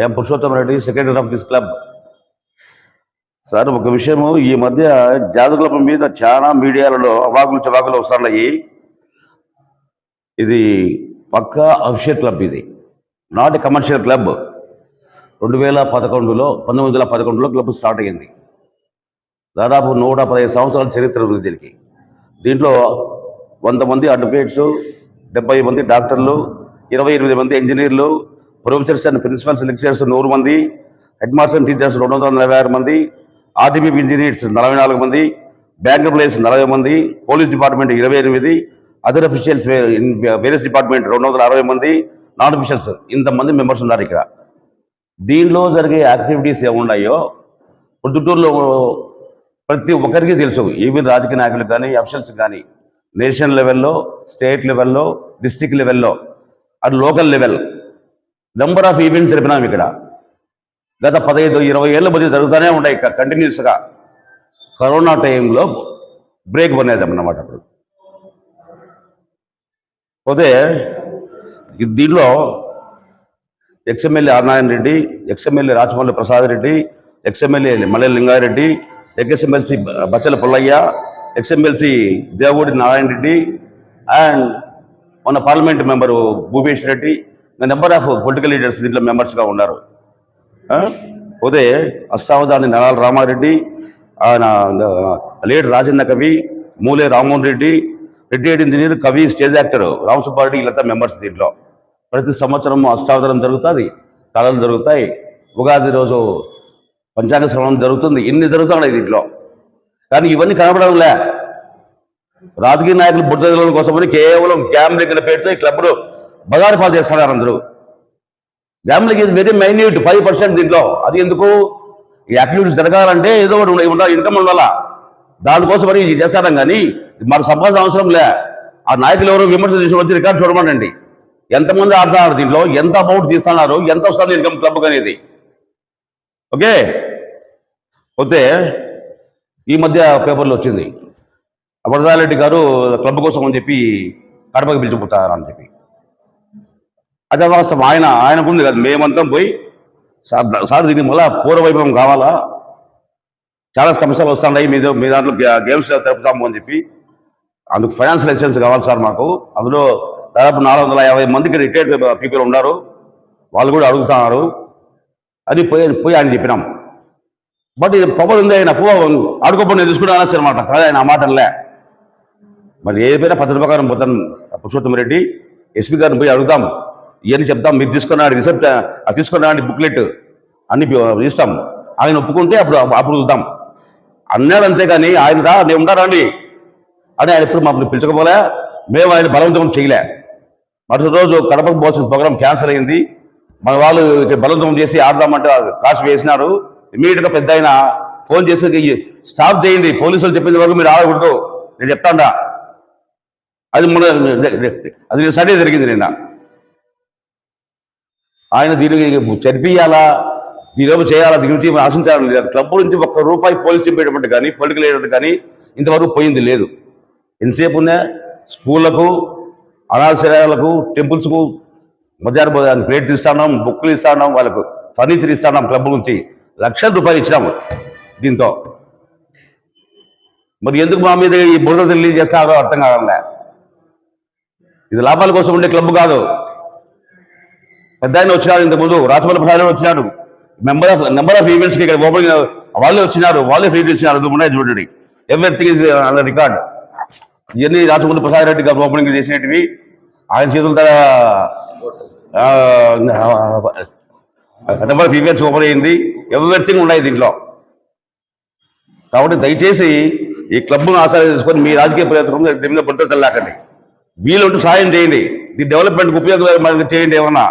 I'm Purushottam Reddy secretary of this club sir ఒక విషయము ఈ మధ్య జాతకుల మీద చాలా మీడియాలలో అవాకులు చవాకులు వస్తున్నాయి. ఇది పక్కా అఫిషియల్ క్లబ్ ఇది. నాట్ ఎ కమర్షియల్ క్లబ్ రెండు వేల పదకొండులో పంతొమ్మిది వందల పదకొండులో క్లబ్ స్టార్ట్ అయ్యింది. దాదాపు నూట పదిహేను సంవత్సరాల చరిత్ర ఉంది దీనికి. దీంట్లో వంద మంది అడ్వకేట్స్ డెబ్బై మంది డాక్టర్లు ఇరవై ఎనిమిది మంది ఇంజనీర్లు ప్రొఫెసర్స్ అండ్ ప్రిన్సిపల్స్ లెక్చరర్స్ నూరు మంది. హెడ్ మాస్టర్ అండ్ టీచర్స్ రెండు వందల నలభై ఆరు మంది. ఆర్టీపీ ఇంజనీర్స్ నలభై నాలుగు మంది. బ్యాంక్ ఎంప్లాయీస్ నలభై మంది. పోలీస్ డిపార్ట్మెంట్ ఇరవై ఎనిమిది. అదర్ అఫీషియల్స్ వేరియస్ డిపార్ట్మెంట్ రెండు వందల అరవై మంది. నాన్ అఫీషియల్స్ ఇంతమంది మెంబర్స్ ఉన్నారు ఇక్కడ. దీనిలో జరిగే యాక్టివిటీస్ ఏమున్నాయో పొద్దుటూరులో ప్రతి ఒక్కరికి తెలుసు. ఈవెన్ రాజకీయ నాయకులు కానీ అఫీషియల్స్ కానీ నేషనల్ లెవెల్లో స్టేట్ లెవెల్లో డిస్టిక్ లెవెల్లో and local level number of events జరిపినాం ఇక్కడ. గత పదహైదు ఇరవై ఏళ్ళ మధ్య జరుగుతూనే ఉన్నాయి కంటిన్యూస్గా కరోనా టైంలో బ్రేక్ పనేది అన్నమాట అప్పుడు. పోతే దీనిలో ex MLA R Narayana Reddy ex MLA Rajamouli Prasad Reddy ex MLA Malle Lingareddy ex MLC Bachala Pullaiah ex MLC Devagudi Narayana Reddy and మన parliament member Bhupesh Reddy number of political leaders దీంట్లో మెంబర్స్గా ఉన్నారు. పోతే అష్టావధాని నరాల రామారెడ్డి ఆయన లేట్ రాజేంద్ర కవి మూలే రామ్మోహన్ రెడ్డి రిటైర్డ్ ఇంజనీర్ కవి స్టేజ్ యాక్టర్ రామసుబ్బారెడ్డి వీళ్ళంతా మెంబర్స్ దీంట్లో. ప్రతి సంవత్సరం అష్టావధానం జరుగుతుంది కళలు జరుగుతాయి. ఉగాది రోజు పంచాంగ శ్రవణం జరుగుతుంది ఇన్ని జరుగుతున్నాయి దీంట్లో. కానీ ఇవన్నీ కనపడడం లే. రాజకీయ నాయకులు బుద్ధ కోసమని కేవలం గ్యాంబ్లింగ్ అనే పెడితే క్లబ్లు బజారు పాలు చేస్తున్నారు అందరూ. Gambling is very minute five percent దీంట్లో. అది ఎందుకు? ఈ యాక్టివిటీస్ జరగాలంటే ఏదో ఒకటి ఉండాలి- ఇన్కమ్ ఉండాలా? దానికోసం మరి ఇది చేస్తారం కానీ మరి సంపాదన అవసరం లే. ఆ నాయకులు ఎవరు విమర్శ చేసి వచ్చి రికార్డు చూడమనండి ఎంతమంది ఆడుతున్నారు దీంట్లో? ఎంత అమౌంట్ తీస్తున్నారు? ఎంత వస్తుంది ఇన్కమ్ క్లబ్ అనేది? ఓకే? పోతే ఈ మధ్య పేపర్లో వచ్చింది. వరదారెడ్డి గారు క్లబ్ కోసం అని చెప్పి కడపకి పిలిచిపోతారని చెప్పి. అదే వాస్తవం ఆయన ఆయనకుంది కదా. మేమంతా పోయి సార్ సార్ దీనికి మళ్ళా పూర్వవైభవం కావాలా? చాలా సమస్యలు వస్తున్నాయి. మీ మీ దాంట్లో గేమ్స్ జరుపుతాము అని చెప్పి. అందుకు ఫైనాన్స్ లైసెన్స్ కావాలి సార్ మాకు. అందులో దాదాపు నాలుగు వందల యాభై మందికి రిటైర్డ్ పీపుల్ ఉన్నారు. వాళ్ళు కూడా అడుగుతున్నారు. అని పోయి పోయి ఆయన చెప్పినాం. బట్ ఇది పవర్ ఉంది ఆయన పువ్వు ఆడుకోపోయి నేను తీసుకున్నా అనమాట కాదు ఆయన ఆ మాటలే. మరి ఏదైనా పద్ధతి ప్రకారం పోతాను. పురుషోత్తం రెడ్డి. ఎస్పీ గారిని పోయి అడుగుతాము ఇవన్నీ చెప్తాం? మీరు తీసుకున్నాడు రిసెప్ట్ అది తీసుకున్నాడు బుక్లెట్ అన్ని ఇస్తాం. ఆయన ఒప్పుకుంటే అప్పుడు అప్పుడు చూద్దాం. అన్నాడు అంతేగాని ఆయన రా నేను ఉంటారా అండి అని ఆయన ఎప్పుడు మమ్మల్ని పిలుచకపోలే. మేము ఆయన బలవంతం చేయలే. మరుసటి రోజు కడపకు పోవాల్సిన ప్రోగ్రామ్ క్యాన్సిల్ అయింది. మన వాళ్ళు ఇక్కడ బలవంతం చేసి ఆడదామంటే కాసు వేసినారు. ఇమీడియట్గా పెద్ద ఆయన ఫోన్ చేసి స్టాప్ చేయండి. పోలీసులు చెప్పిన వరకు మీరు ఆడకూడదు నేను చెప్తాండా. అది మన అది నేను సడే జరిగింది నిన్న. ఆయన దీనికి చనిపించాలా దీనిలో చేయాలా? దీని మనం ఆశించాలని లేదు క్లబ్ నుంచి ఒక్క రూపాయి పోలీస్ చెప్పేటప్పుడు కానీ పొలిటికల్ లీడర్ కానీ ఇంతవరకు పోయింది లేదు. ఎంతసేపు ఉందా? స్కూళ్ళకు అనాశాలకు టెంపుల్స్కు మధ్యాహ్నం భోజనానికి ప్లేట్లు ఇస్తాన్నాం బుక్కులు ఇస్తున్నాం వాళ్ళకు ఫర్నిచర్ ఇస్తున్నాం క్లబ్ నుంచి. లక్షల రూపాయలు ఇచ్చినాము దీంతో. మరి ఎందుకు మా మీద ఈ బురద తెలియజేస్తారో అర్థం కావాలే ఇది లాభాల కోసం ఉండే క్లబ్ కాదు. పెద్ద ఆయన వచ్చినారు ఇంతకుముందు రాజమౌళి ప్రసాద్ వచ్చినాడు మెంబర్ ఆఫ్ నెంబర్ ఆఫ్ ఈవెంట్స్కి ఇక్కడ ఓపెనింగ్ వాళ్ళే వచ్చినారు వాళ్ళే ఫ్రీ చేసినారు ఉన్నాయి చూడండి. ఎవ్రీథింగ్ ఇస్ అన్న రికార్డ్ ఇవన్నీ రాజమౌళి ప్రసాద్ రెడ్డి గారు ఓపెనింగ్ చేసినవి ఆయన చేతుల నెంబర్ ఆఫ్ ఈవెంట్స్ ఓపెన్ అయింది. ఎవ్రీథింగ్ ఉన్నాయి దీంట్లో. కాబట్టి దయచేసి ఈ క్లబ్ను ఆసరా చేసుకొని మీ రాజకీయ ప్రయత్నం దీని మీద పడితే తెల్లాకండి వీలుంటూ సాయం చేయండి. ఈ డెవలప్మెంట్కి ఉపయోగం చేయండి ఏమన్నా.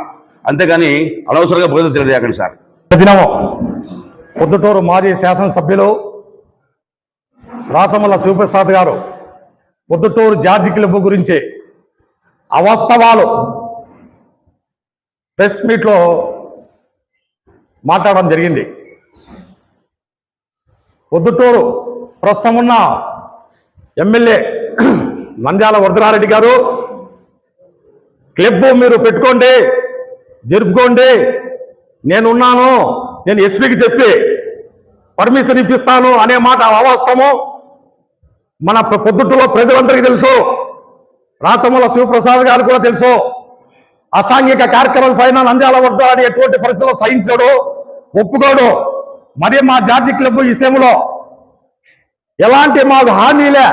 అంతేగాని అనవసరంగా భోజనం తెలియజేయకండి సార్. దినము పొద్దుటూరు మాజీ శాసనసభ్యులు రాచమల్ల శివప్రసాద్ గారు పొద్దుటూరు జార్జి క్లబ్ గురించి అవాస్తవాలు ప్రెస్ మీట్లో మాట్లాడడం జరిగింది. పొద్దుటూరు ప్రస్తుతం ఉన్న ఎమ్మెల్యే నంద్యాల వరదరారెడ్డి గారు క్లబ్ మీరు పెట్టుకోండి జరుపుకోండి. నేనున్నాను నేను ఎస్పీకి చెప్పి పర్మిషన్ ఇప్పిస్తాను అనే మాట అవాస్తవము. మన పొద్దుట్లో పొద్దుట్టులో ప్రజలందరికీ తెలుసు. రాచమల్ల శివప్రసాద్ గారు కూడా తెలుసు. అసాంఘిక కార్యక్రమాల పైన నంద్యాల వద్ద అని ఎటువంటి పరిస్థితుల్లో సహించడు ఒప్పుకోడు. మరి మా జార్జి క్లబ్ విషయంలో ఎలాంటి మాకు హామీలే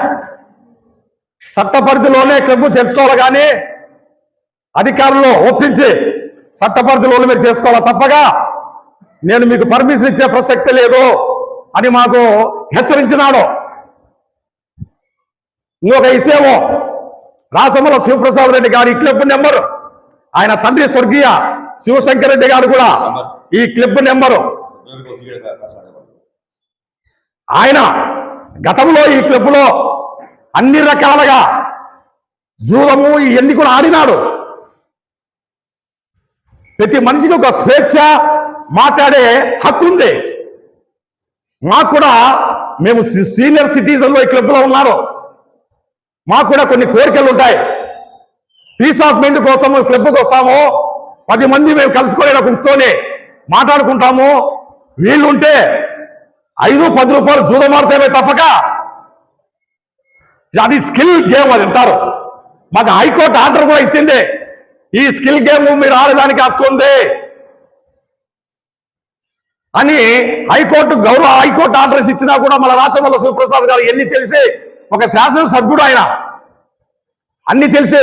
చట్ట పరిధిలోనే క్లబ్ తెలుసుకోవాలి కానీ అధికారులు ఒప్పించి చట్ట మీరు చేసుకోవాలి? తప్పగా. నేను మీకు పర్మిషన్ ఇచ్చే ప్రసక్తి లేదు అని మాకు హెచ్చరించినాడు. ఇంకొక విషయము రాసమల శివప్రసాద్ రెడ్డి గారి ఈ క్లబ్ నెంబరు. ఆయన తండ్రి స్వర్గీయ శివశంకర్ రెడ్డి గారు కూడా ఈ క్లబ్ నెంబరు. ఆయన గతంలో ఈ క్లబ్లో అన్ని రకాలుగా జూదము ఇవన్నీ కూడా ఆడినాడు. ప్రతి మనిషికి ఒక స్వేచ్ఛ మాట్లాడే హక్కు ఉంది. మాకు కూడా మేము సి- సీనియర్ సిటిజన్లో ఈ క్లబ్లో ఉన్నారు. మాకు కూడా కొన్ని కోరికలు ఉంటాయి. పీస్ ఆఫ్ మైండ్ కోసం క్లబ్కి వస్తాము. పది మంది మేము కలుసుకొని కూర్చొని మాట్లాడుకుంటాము. వీళ్ళుంటే ఐదు పది రూపాయలు జూదమారుతామే తప్పక. అది స్కిల్ గేమ్ అది అంటారు. మాకు హైకోర్టు ఆర్డర్ కూడా ఇచ్చింది. ఈ స్కిల్ గేమ్ మీరు ఆడడానికి హక్కు ఉంది అని హైకోర్టు గౌరవ హైకోర్టు ఆర్డర్స్ ఇచ్చినా కూడా మన రాచమల్ల శివప్రసాద్ గారు ఎన్ని తెలిసి ఒక శాసనసభ్యుడు ఆయన అన్ని తెలిసి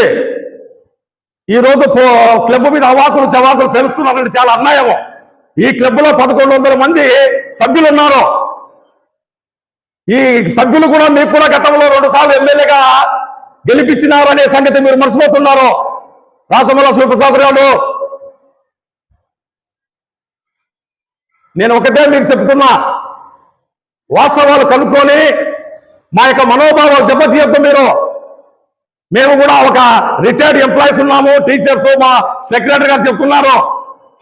ఈ రోజు పో- క్లబ్ మీద అవాకులు చవాకులు పెరుస్తున్నారంటే చాలా అన్యాయము. ఈ క్లబ్లో పదకొండు వందల మంది సభ్యులు ఉన్నారు. ఈ సభ్యులు కూడా మీకు కూడా గతంలో రెండు సార్లు ఎమ్మెల్యేగా గెలిపించినారు అనే సంగతి మీరు మర్చిపోతున్నారు. రాసమల్ల శివప్రసాద్ గారు నేను ఒకటే మీకు చెప్తున్నా వాస్తవాలు కనుక్కొని మా యొక్క మనోభావాలు దెబ్బతీయద్దు మీరు. మేము కూడా ఒక రిటైర్డ్ ఎంప్లాయీస్ ఉన్నాము టీచర్స్ మా సెక్రటరీ గారు చెప్తున్నారు.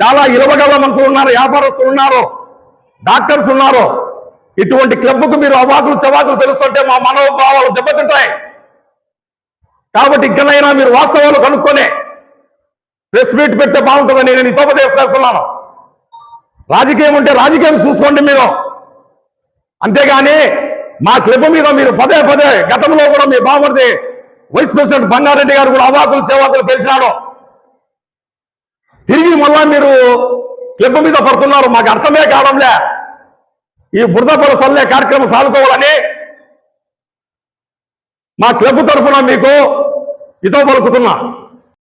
చాలా ఇలవగల మనుషులు ఉన్నారు వ్యాపారస్తులు ఉన్నారు డాక్టర్స్ ఉన్నారు. ఇటువంటి క్లబ్కు మీరు అవాకులు చవాకులు తెలుస్తుంటే మా మనోభావాలు దెబ్బతింటాయి. కాబట్టి ఇక్కడైనా మీరు వాస్తవాలు కనుక్కొని ప్రెస్ మీట్ పెడితే బాగుంటుందని నేను హితోపదేశం చేస్తున్నాను. రాజకీయం ఉంటే రాజకీయం చూసుకోండి మీరు. అంతేగాని మా క్లబ్ మీద మీరు పదే పదే గతంలో కూడా మీ బాగుంది వైస్ ప్రెసిడెంట్ బంగారెడ్డి గారు కూడా అవాకులు చేవాకులు పెంచినాడు. తిరిగి మళ్ళా మీరు క్లబ్ మీద పడుతున్నారు. మాకు అర్థమే కావడంలే. ఈ బురదపల సల్లే కార్యక్రమం సాగుకోవాలని మా క్లబ్ తరఫున మీకు ఇతో పలుకుతున్నా.